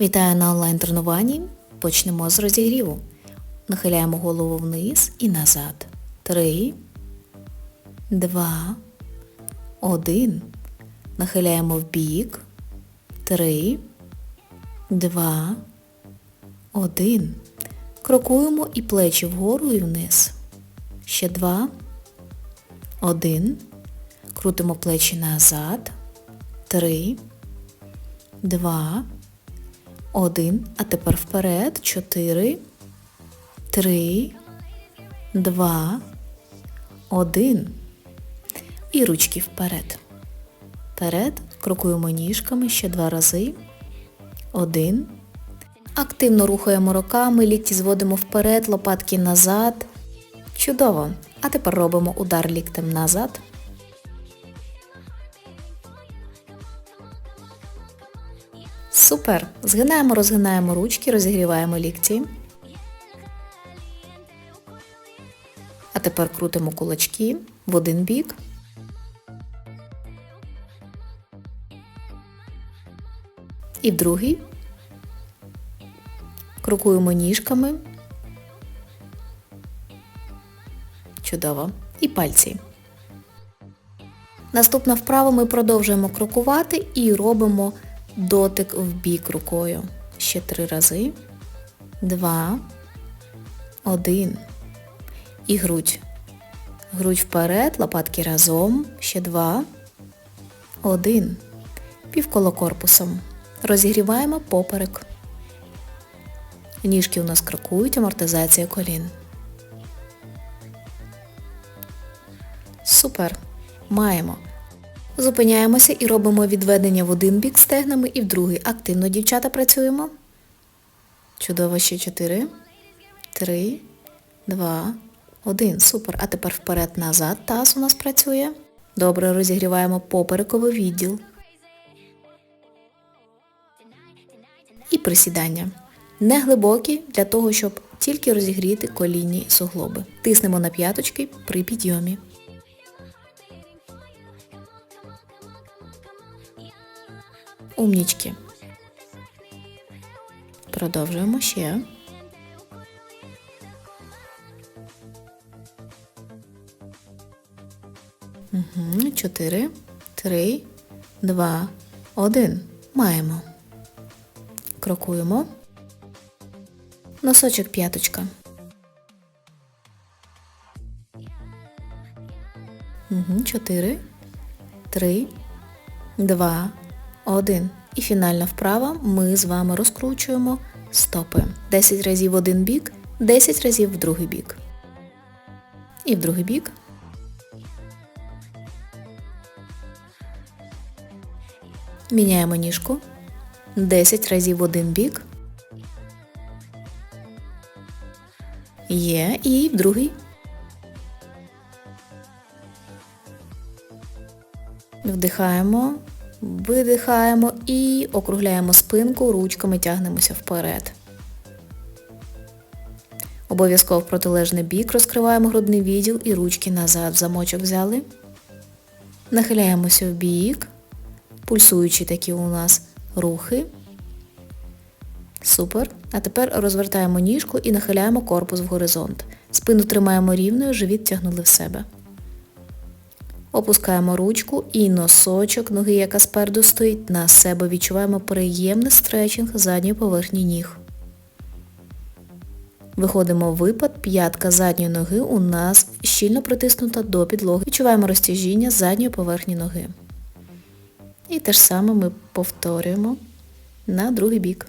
Вітаю на онлайн-тренуванні. Почнемо з розігріву. Нахиляємо голову вниз і назад. Три, два, один. Нахиляємо в бік. Три, два, один. Крокуємо і плечі вгору і вниз. Ще два, один. Крутимо плечі назад. Три, два, один. А тепер вперед. Чотири, три, два, один. І ручки вперед. Вперед. Крокуємо ніжками ще два рази. Один. Активно рухаємо руками, лікті зводимо вперед, лопатки назад. Чудово. А тепер робимо удар ліктем назад. Супер! Згинаємо, розгинаємо ручки, розігріваємо лікті. А тепер крутимо кулачки в один бік. І в другий. Крокуємо ніжками. Чудово. І пальці. Наступна вправа ми продовжуємо крокувати і робимо дотик в бік рукою. Ще три рази. Два. Один. І грудь. Грудь вперед, лопатки разом. Ще два. Один. Півколо корпусом. Розігріваємо поперек. Ніжки у нас крокують, амортизація колін. Супер. Маємо. Зупиняємося і робимо відведення в один бік стегнами і в другий. Активно, дівчата, працюємо. Чудово, ще 4, 3, 2, 1. Супер. А тепер вперед-назад таз у нас працює. Добре, розігріваємо поперековий відділ. І присідання. Не глибокі, для того, щоб тільки розігріти колінні суглоби. Тиснемо на п'яточки при підйомі. Умнічки. Продовжуємо ще. Чотири, три, два, один. Маємо. Крокуємо. Носочок п'яточка. Чотири, три, два, один. І фінальна вправа ми з вами розкручуємо стопи. 10 разів в один бік, 10 разів в другий бік. І в другий бік. Міняємо ніжку. 10 разів в один бік. Є. І в другий. Вдихаємо, видихаємо і округляємо спинку, ручками тягнемося вперед. Обов'язково в протилежний бік розкриваємо грудний відділ і ручки назад в замочок взяли. Нахиляємося в бік, пульсуючі такі у нас рухи. Супер. А тепер розвертаємо ніжку і нахиляємо корпус в горизонт. Спину тримаємо рівною, живіт тягнули в себе. Опускаємо ручку і носочок ноги, яка спереду стоїть, на себе відчуваємо приємний стретчинг задньої поверхні ніг. Виходимо випад, п'ятка задньої ноги у нас щільно притиснута до підлоги. Відчуваємо розтяжіння задньої поверхні ноги. І те ж саме ми повторюємо на другий бік.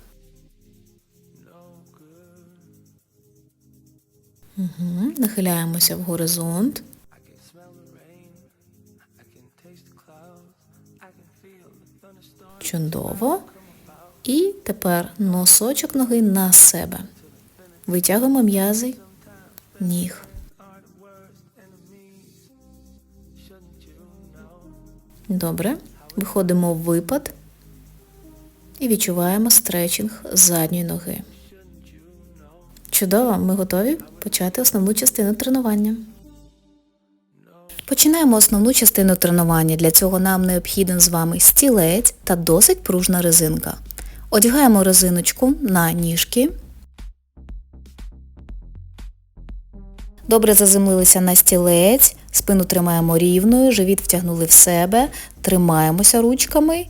Угу. Нахиляємося в горизонт. Чудово. І тепер носочок ноги на себе. Витягуємо м'язи ніг. Добре. Виходимо в випад і відчуваємо стретчинг задньої ноги. Чудово, ми готові почати основну частину тренування. Починаємо основну частину тренування. Для цього нам необхіден з вами стілець та досить пружна резинка. Одягаємо резиночку на ніжки. Добре заземлилися на стілець, спину тримаємо рівною, живіт втягнули в себе, тримаємося ручками.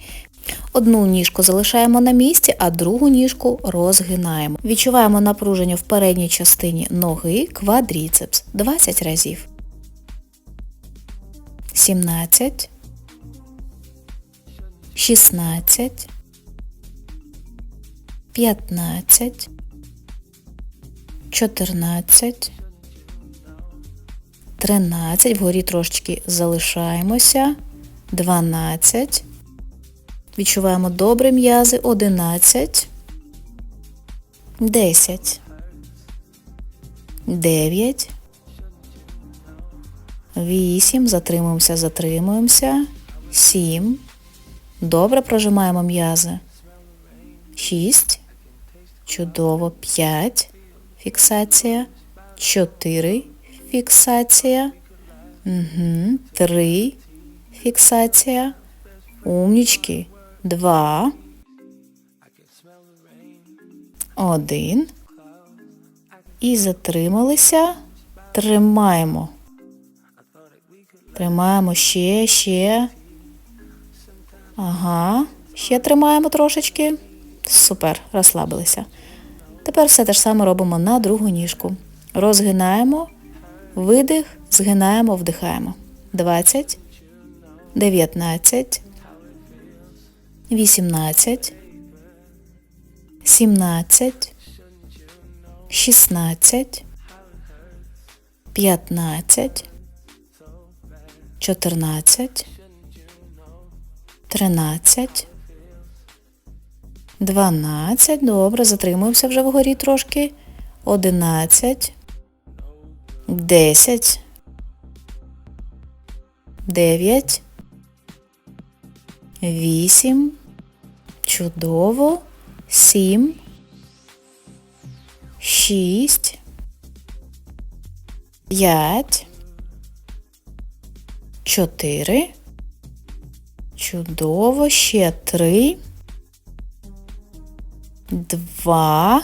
Одну ніжку залишаємо на місці, а другу ніжку розгинаємо. Відчуваємо напруження в передній частині ноги, квадріцепс 20 разів. 17 16 15 14 13, вгорі трошечки залишаємося, 12, відчуваємо добре м'язи, 11, 10, 9, 8, затримуємося, затримуємося, 7, добре прожимаємо м'язи, 6, чудово, 5, фіксація, 4, фіксація. Угу. Фіксація. Умнічки. Два. Один. І затрималися. Тримаємо. Тримаємо ще, ще. Ага. Ще тримаємо трошечки. Супер, розслабилися. Тепер все те ж саме робимо на другу ніжку. Розгинаємо. Видих, згинаємо, вдихаємо. 20, 19, 18, 17, 16, 15, 14, 13, 12, добре, затримуємося вже вгорі трошки, 11, десять, дев'ять, вісім, чудово, сім, шість, п'ять, чотири, чудово, ще три, два,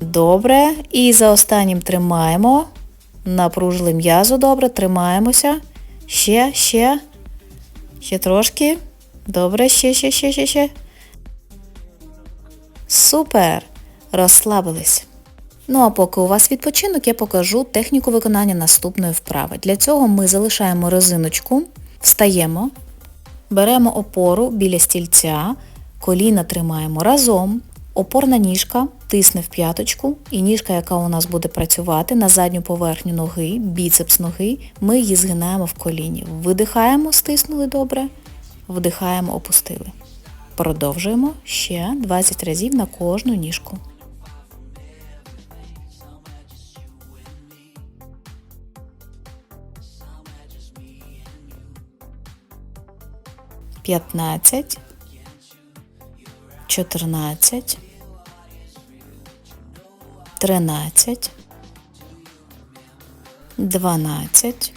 Добре. І за останнім тримаємо. Напружили м'язу добре, тримаємося. Ще, ще. Ще трошки. Добре, ще, ще, ще, ще, ще. Супер! Розслабились. Ну а поки у вас відпочинок, я покажу техніку виконання наступної вправи. Для цього ми залишаємо резиночку, встаємо, беремо опору біля стільця, коліна тримаємо разом, Опорна ніжка тисне в п'яточку і ніжка, яка у нас буде працювати на задню поверхню ноги, біцепс ноги, ми її згинаємо в коліні. Видихаємо, стиснули добре, вдихаємо, опустили. Продовжуємо ще 20 разів на кожну ніжку. П'ятнадцять. Чотирнадцять. тринадцять, дванадцять,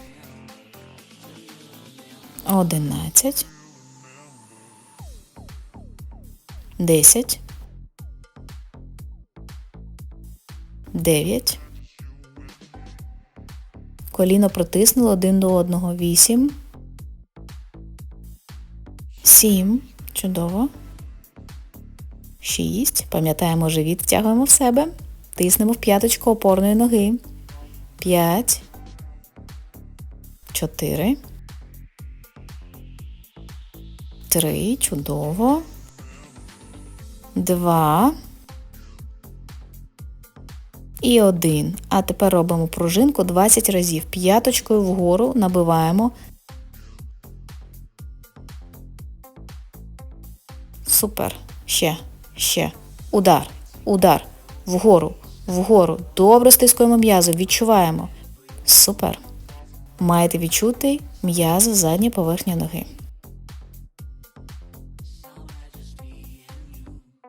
одинадцять, десять, дев'ять. Коліно протиснуло один до одного. Вісім. Сім. Чудово. Шість. Пам'ятаємо живіт, втягуємо в себе. Тиснемо в п'яточку опорної ноги. П'ять. Чотири. Три. Чудово. Два. І один. А тепер робимо пружинку 20 разів. П'яточкою вгору набиваємо. Супер. Ще. Ще. Удар. Удар. Вгору вгору. Добре стискуємо м'язи, відчуваємо. Супер. Маєте відчути м'язи задньої поверхні ноги.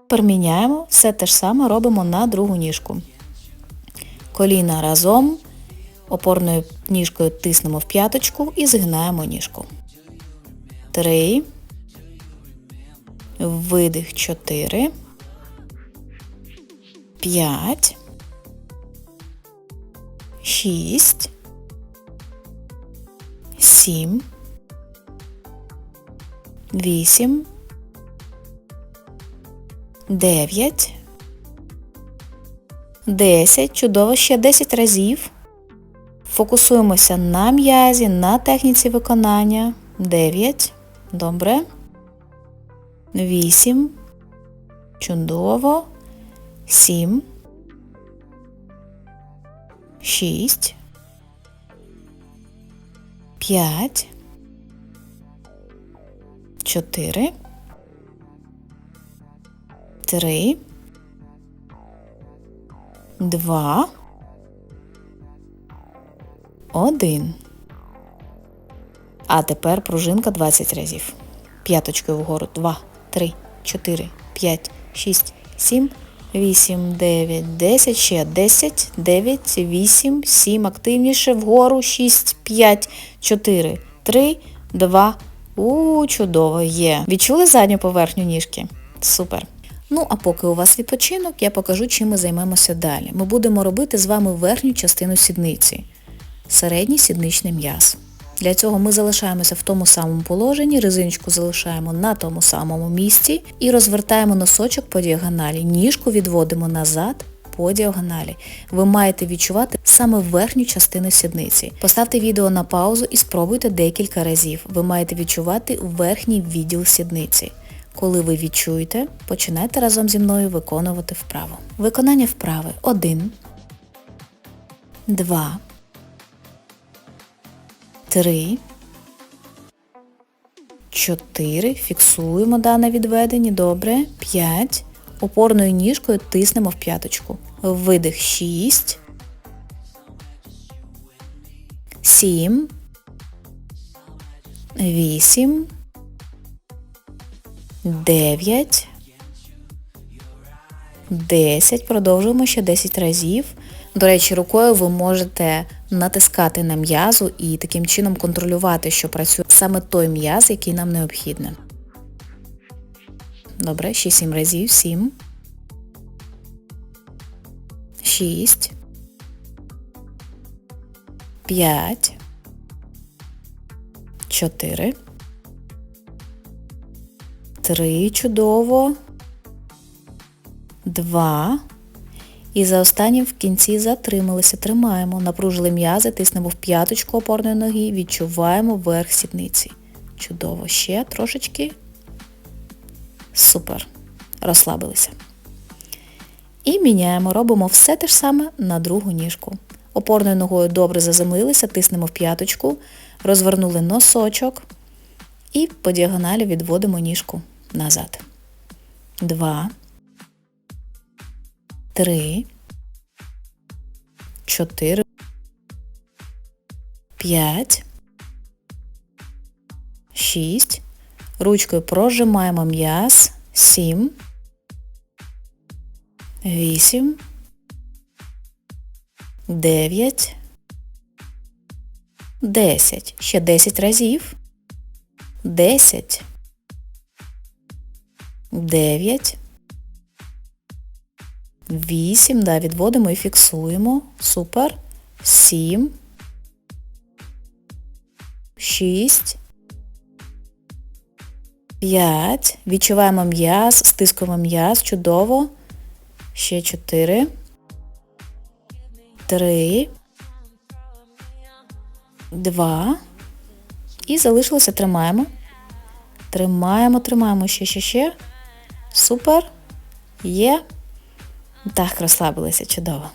Переміняємо, все те ж саме робимо на другу ніжку. Коліна разом, опорною ніжкою тиснемо в п'яточку і згинаємо ніжку. Три. Видих 4. 5. 6. 7. 8. 9. 10. Чудово. Ще 10 разів. Фокусуємося на м'язі, на техніці виконання. 9. Добре. 8. Чудово. 7. 6. 5. 4. 3. 2. 1. А тепер пружинка 20 разів. П'яточкою вгору. 2, 3, 4, 5, 6, 7, 8, 9, 10, ще 10, 9, 8, 7, активніше вгору, 6, 5, 4, 3, 2, у, чудово, є. Відчули задню поверхню ніжки? Супер. Ну, а поки у вас відпочинок, я покажу, чим ми займемося далі. Ми будемо робити з вами верхню частину сідниці. Середній сідничний м'яз. Для цього ми залишаємося в тому самому положенні, резиночку залишаємо на тому самому місці і розвертаємо носочок по діагоналі. Ніжку відводимо назад по діагоналі. Ви маєте відчувати саме верхню частину сідниці. Поставте відео на паузу і спробуйте декілька разів. Ви маєте відчувати верхній відділ сідниці. Коли ви відчуєте, починайте разом зі мною виконувати вправу. Виконання вправи 1, 2, 3, 4. Фіксуємо дане відведення. Добре. 5. Опорною ніжкою тиснемо в п'яточку. Видих 6. 7. 8. 9. 10. Продовжуємо ще 10 разів. До речі, рукою ви можете натискати на м'язу і таким чином контролювати, що працює саме той м'яз, який нам необхідний. Добре, ще 7 разів. 7. 6. 5. 4. 3. Чудово. 2. І за останнім в кінці затрималися, тримаємо. Напружили м'язи, тиснемо в п'яточку опорної ноги, відчуваємо верх сідниці. Чудово. Ще трошечки. Супер. Розслабилися. І міняємо, робимо все те ж саме на другу ніжку. Опорною ногою добре заземлилися, тиснемо в п'яточку, розвернули носочок і по діагоналі відводимо ніжку назад. Два. Три. Чотири. П'ять. Шість. Ручкою прожимаємо м'яз. Сім. Вісім. Дев'ять. Десять. Ще десять разів. Десять. Дев'ять. Вісім. Да, відводимо і фіксуємо. Супер. Сім. Шість. П'ять. Відчуваємо м'яз, стискуємо м'яз. Чудово. Ще чотири. Три. Два. І залишилося тримаємо. Тримаємо, тримаємо ще, ще, ще. Супер. Є. Так, розслабилися, чудово.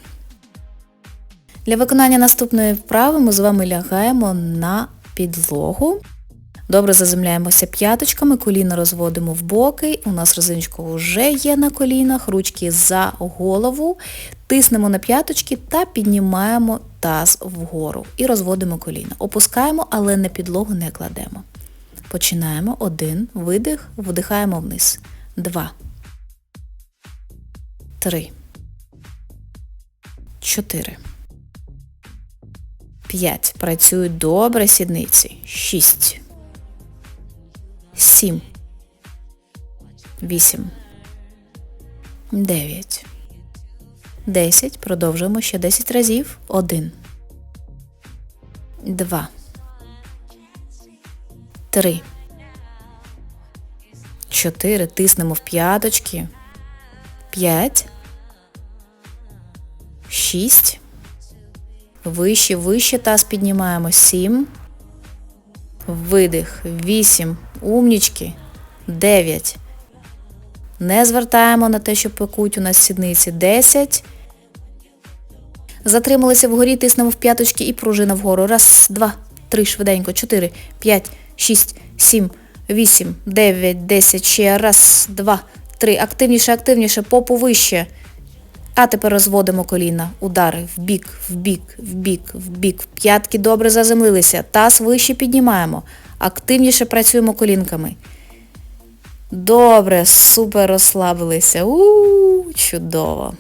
Для виконання наступної вправи ми з вами лягаємо на підлогу. Добре заземляємося п'яточками, коліна розводимо в боки. У нас резиночка вже є на колінах, ручки за голову. Тиснемо на п'яточки та піднімаємо таз вгору. І розводимо коліна. Опускаємо, але на підлогу не кладемо. Починаємо. Один. Видих. Вдихаємо вниз. Два. Три. Чотири. П'ять. Працюють добре сідниці. Шість. Сім. 8, 9, 10. Продовжуємо ще 10 разів. 1, 2, 3, 4. Тиснемо в п'яточки. 5, 6, вище, вище таз піднімаємо. 7, видих. 8, умнічки. 9. Не звертаємо на те, що пекуть у нас сідниці. 10. Затрималися вгорі, тиснемо в п'яточки і пружина вгору. Раз, два, три, швиденько, 4, 5, 6, 7, 8, 9, 10. Ще раз, два, три. Активніше, активніше, попу вище. А тепер розводимо коліна. Удари в бік, в бік, в бік, в бік. П'ятки добре заземлилися. Таз вище піднімаємо. Активніше працюємо колінками. Добре, супер розслабилися. У, чудово.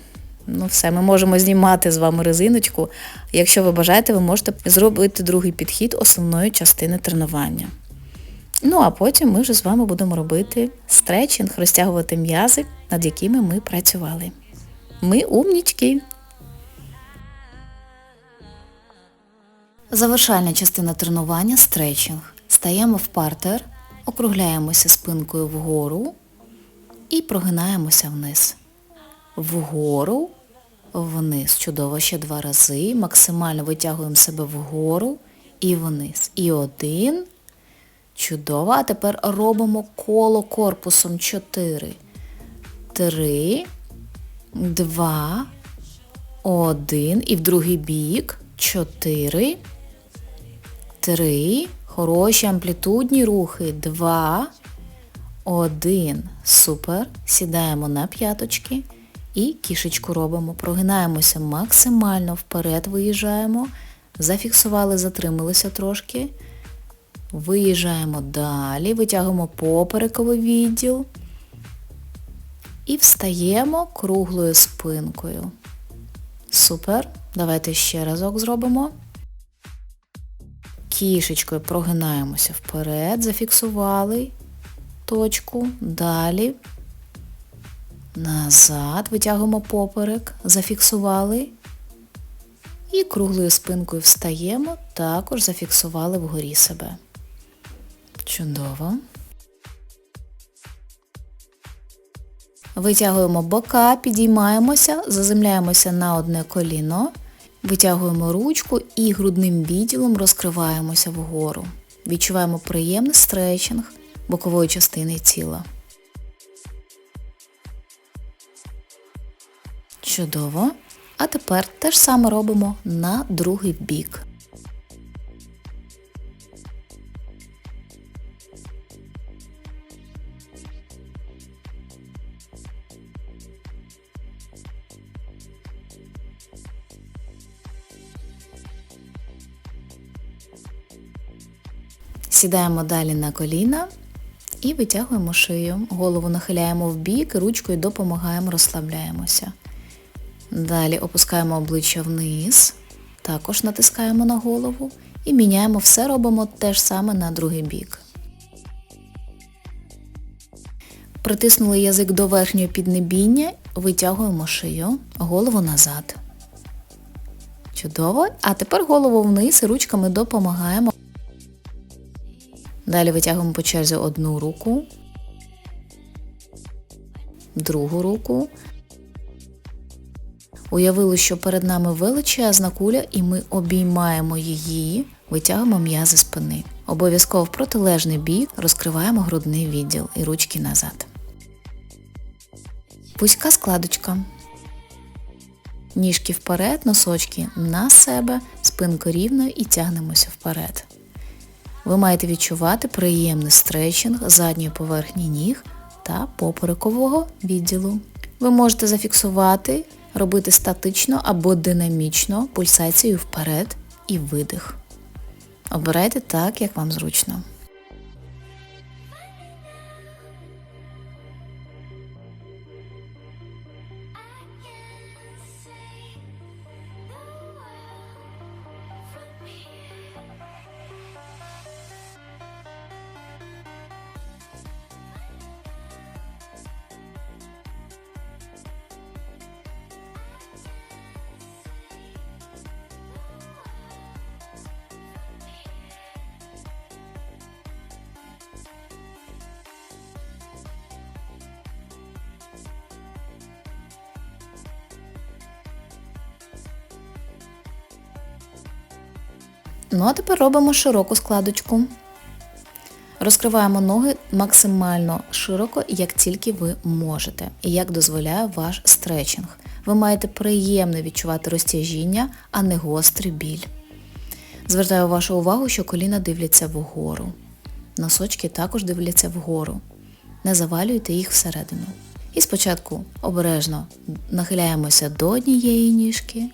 Ну все, ми можемо знімати з вами резиночку. Якщо ви бажаєте, ви можете зробити другий підхід основної частини тренування. Ну, а потім ми вже з вами будемо робити стретчинг, розтягувати м'язи, над якими ми працювали. Ми умнічки. Завершальна частина тренування стретчинг. Стаємо в партер, округляємося спинкою вгору і прогинаємося вниз. Вгору, вниз. Чудово ще два рази. Максимально витягуємо себе вгору і вниз. І один. Чудово. А тепер робимо коло корпусом 4. 3, 2, 1. І в другий бік. 4, 3. Хороші амплітудні рухи. 2, 1. Супер. Сідаємо на п'яточки. І кішечку робимо. Прогинаємося максимально вперед, виїжджаємо. Зафіксували, затрималися трошки. Виїжджаємо далі, витягуємо поперековий відділ і встаємо круглою спинкою. Супер. Давайте ще разок зробимо. Кішечкою прогинаємося вперед, зафіксували точку. Далі. Назад, витягуємо поперек, зафіксували. І круглою спинкою встаємо, також зафіксували вгорі себе. Чудово. Витягуємо бока, підіймаємося, заземляємося на одне коліно, витягуємо ручку і грудним відділом розкриваємося вгору. Відчуваємо приємний стретчинг бокової частини тіла. Чудово. А тепер те ж саме робимо на другий бік. Сідаємо далі на коліна і витягуємо шию. Голову нахиляємо в бік, ручкою допомагаємо, розслабляємося. Далі опускаємо обличчя вниз, також натискаємо на голову і міняємо все, робимо те ж саме на другий бік. Притиснули язик до верхнього піднебіння, витягуємо шию, голову назад. Чудово. А тепер голову вниз і ручками допомагаємо. Далі витягуємо по черзі одну руку, другу руку. Уявили, що перед нами величезна куля і ми обіймаємо її, витягуємо м'язи спини. Обов'язково в протилежний бік розкриваємо грудний відділ і ручки назад. Вузька складочка. Ніжки вперед, носочки на себе, спинку рівно і тягнемося вперед. Ви маєте відчувати приємний стретчинг задньої поверхні ніг та поперекового відділу. Ви можете зафіксувати, робити статично або динамічно пульсацію вперед і видих. Обирайте так, як вам зручно. Ну а тепер робимо широку складочку. Розкриваємо ноги максимально широко, як тільки ви можете, і як дозволяє ваш стретчинг. Ви маєте приємно відчувати розтяжіння, а не гострий біль. Звертаю вашу увагу, що коліна дивляться вгору. Носочки також дивляться вгору. Не завалюйте їх всередину. І спочатку обережно нахиляємося до однієї ніжки.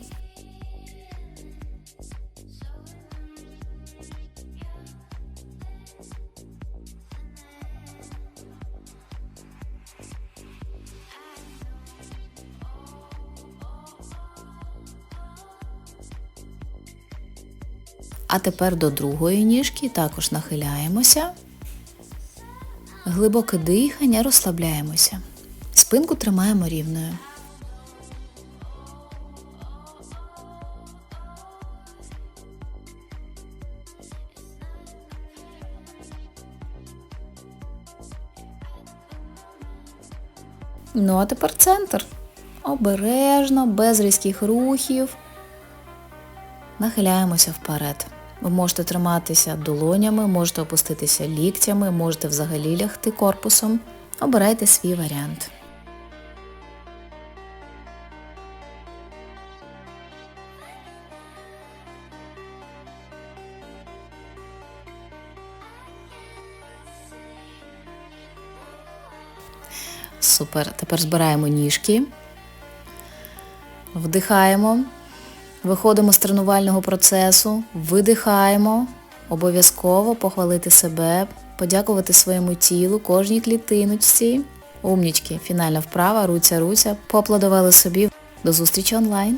А тепер до другої ніжки також нахиляємося. Глибоке дихання, розслабляємося. Спинку тримаємо рівною. Ну а тепер центр. Обережно, без різких рухів. Нахиляємося вперед. Ви можете триматися долонями, можете опуститися ліктями, можете взагалі лягти корпусом. Обирайте свій варіант. Супер. Тепер збираємо ніжки. Вдихаємо. Виходимо з тренувального процесу, видихаємо, обов'язково похвалити себе, подякувати своєму тілу, кожній клітиночці. Умнічки, фінальна вправа, руця-руця, поаплодували собі. До зустрічі онлайн!